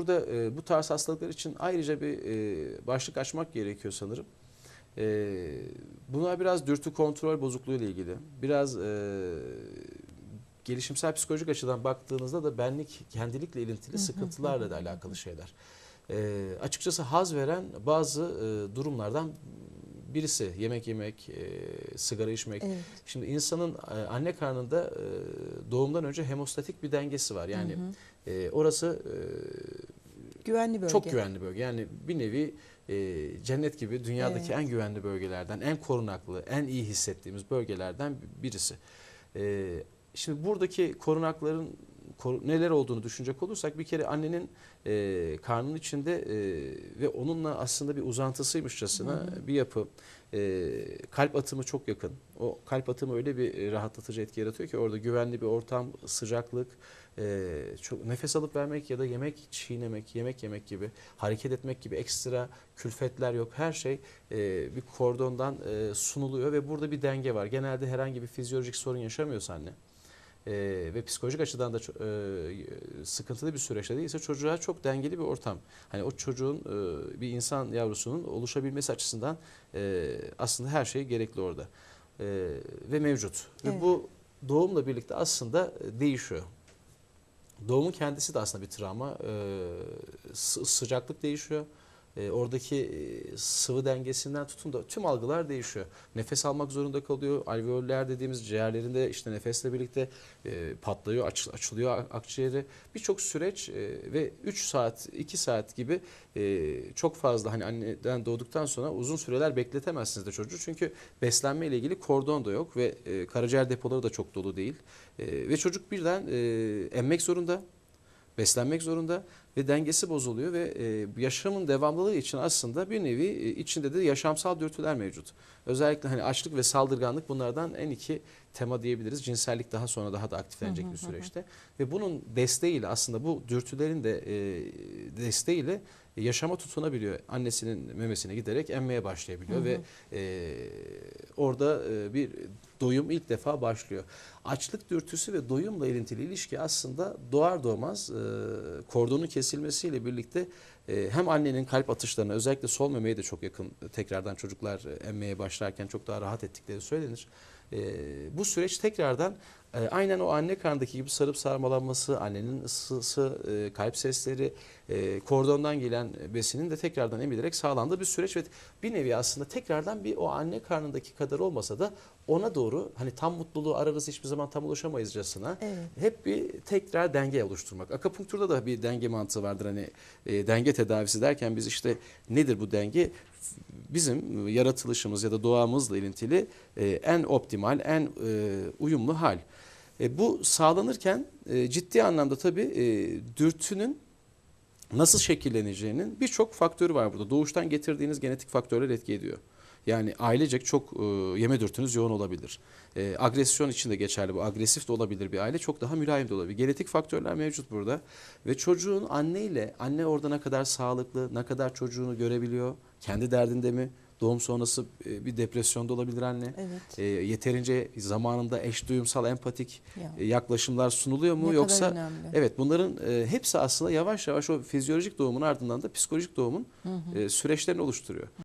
Burada e, bu tarz hastalıklar için ayrıca bir e, başlık açmak gerekiyor sanırım. E, bunlar biraz dürtü kontrol bozukluğu ile ilgili. Biraz e, gelişimsel psikolojik açıdan baktığınızda da benlik, kendilikle ilintili sıkıntılarla da alakalı şeyler. E, açıkçası haz veren bazı e, durumlardan birisi yemek yemek, e, sigara içmek. Evet. Şimdi insanın e, anne karnında e, doğumdan önce hemostatik bir dengesi var. Yani Hı hı. e, orası e, güvenli bölge. çok güvenli bölge. Yani bir nevi e, cennet gibi dünyadaki Evet. en güvenli bölgelerden, en korunaklı, en iyi hissettiğimiz bölgelerden birisi. E, şimdi buradaki korunakların koru- neler olduğunu düşünecek olursak bir kere annenin e, karnının içinde e, ve onunla aslında bir uzantısıymışçasına Hı hı. bir yapı. E, kalp atımı çok yakın. O kalp atımı öyle bir rahatlatıcı etki yaratıyor ki orada güvenli bir ortam, sıcaklık, e, çok nefes alıp vermek ya da yemek çiğnemek, yemek yemek gibi, hareket etmek gibi ekstra külfetler yok. Her şey e, bir kordondan e, sunuluyor ve burada bir denge var. Genelde herhangi bir fizyolojik sorun yaşamıyorsa anne e, ve psikolojik açıdan da e, sıkıntılı bir süreçte değilse çocuğa çok dengeli bir ortam. Hani o çocuğun e, bir insan yavrusunun oluşabilmesi açısından e, aslında her şey gerekli orada E, ve mevcut. Ve Evet. bu doğumla birlikte aslında e, değişiyor. Doğumun kendisi de aslında bir travma. E, sı- sıcaklık değişiyor. E, oradaki e, sıvı dengesinden tutun da tüm algılar değişiyor. Nefes almak zorunda kalıyor. Alveoller dediğimiz ciğerlerinde işte nefesle birlikte e, patlıyor, aç- açılıyor akciğeri. Birçok süreç e, ve 3 saat, 2 saat gibi e, çok fazla hani anneden doğduktan sonra uzun süreler bekletemezsiniz de çocuğu. Çünkü beslenme ile ilgili kordon da yok ve e, karaciğer depoları da çok dolu değil. E, ve çocuk birden e, emmek zorunda, beslenmek zorunda ve dengesi bozuluyor ve e, yaşamın devamlılığı için aslında bir nevi e, içinde de yaşamsal dürtüler mevcut. Özellikle hani açlık ve saldırganlık bunlardan en iki tema diyebiliriz. Cinsellik daha sonra daha da aktiflenecek Hı hı bir hı hı. süreçte ve bunun desteğiyle aslında bu dürtülerin de e, desteğiyle yaşama tutunabiliyor. Annesinin memesine giderek emmeye başlayabiliyor ve e, orada e, bir doyum ilk defa başlıyor. Açlık dürtüsü ve doyumla ilintili ilişki aslında doğar doğmaz e, kordonun kesilmesiyle birlikte e, hem annenin kalp atışlarına özellikle sol memeye de çok yakın e, tekrardan çocuklar e, emmeye başlarken çok daha rahat ettikleri söylenir. Bu süreç tekrardan e, aynen o anne karnındaki gibi sarıp sarmalanması, annenin ısısı, e, kalp sesleri, e, kordondan gelen besinin de tekrardan emilerek sağlandığı bir süreç ve bir nevi aslında tekrardan bir o anne karnındaki kadar olmasa da ona doğru hani tam mutluluğu ararız hiçbir zaman tam ulaşamayızcasına Evet. hep bir tekrar denge oluşturmak. Akupunkturda da bir denge mantığı vardır hani e, denge tedavisi derken biz işte nedir bu denge? Bizim yaratılışımız ya da doğamızla ilintili e, en optimal, en e, uyumlu hal. E, bu sağlanırken e, ciddi anlamda tabii e, dürtünün nasıl şekilleneceğinin birçok faktörü var burada. Doğuştan getirdiğiniz genetik faktörler etki ediyor. Yani ailecek çok e, yeme dürtünüz yoğun olabilir. E, agresyon için de geçerli bu. Agresif de olabilir bir aile. Çok daha mülayim de olabilir. Genetik faktörler mevcut burada. Ve çocuğun anneyle, anne orada ne kadar sağlıklı, ne kadar çocuğunu görebiliyor, kendi derdinde mi? Doğum sonrası e, bir depresyonda olabilir anne. Evet. E, yeterince zamanında eş duyumsal, empatik Ya. e, yaklaşımlar sunuluyor mu? ne Yoksa kadar önemli. Evet bunların e, hepsi aslında yavaş yavaş o fizyolojik doğumun ardından da psikolojik doğumun Hı hı. e, süreçlerini oluşturuyor.